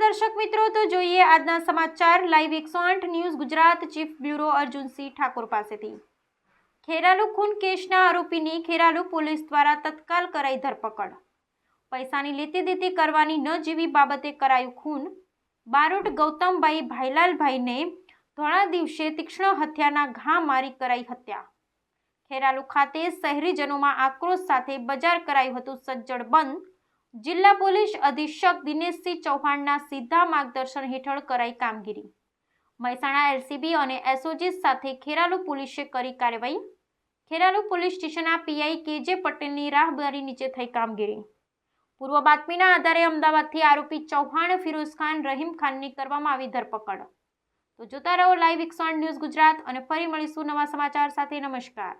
દર્શક મિત્રો, તો જોઈએ આજના સમાચાર. લાઈવ એકસો આઠ news Gujarat chief bureau Arjunsinh Thakor પાસેથી. ખેરાલુ ખૂન કેસના આરોપીની ખેરાલુ પોલીસ દ્વારા તત્કાલ કરાઈ ધરપકડ. પૈસાની લેતી દેતી કરવાની ન જેવી બાબતે કરાયું ખૂન. બારોટ ગૌતમભાઈ ભાઈલાલભાઈને ધોળા દિવસે તીક્ષ્ણ હત્યાના ઘા મારી કરાઈ હત્યા. ખેરાલુ ખાતે શહેરીજનોમાં આક્રોશ સાથે બજાર કરાયું હતું સજ્જડ બંધ. જિલ્લા પોલીસ અધિક્ષક દિનેશસિંહ ચૌહાણના સીધા માર્ગદર્શન હેઠળ કરાઈ કામગીરી. મહેસાણા એલસીબી અને એસઓજી સાથે ખેરાલુ પોલીસે કરી કાર્યવાહી. ખેરાલુ પોલીસ સ્ટેશનના પીઆઈ કેજે પટેલની રાહબરી નીચે થઈ કામગીરી. પૂર્વ બાતમીના આધારે અમદાવાદથી આરોપી ચૌહાણ, ફિરોઝ ખાન, રહીમ ખાનની કરવામાં આવી ધરપકડ. તો જોતા રહો લાઈવ એકસો ન્યૂઝ ગુજરાત અને ફરી મળીશું નવા સમાચાર સાથે. નમસ્કાર.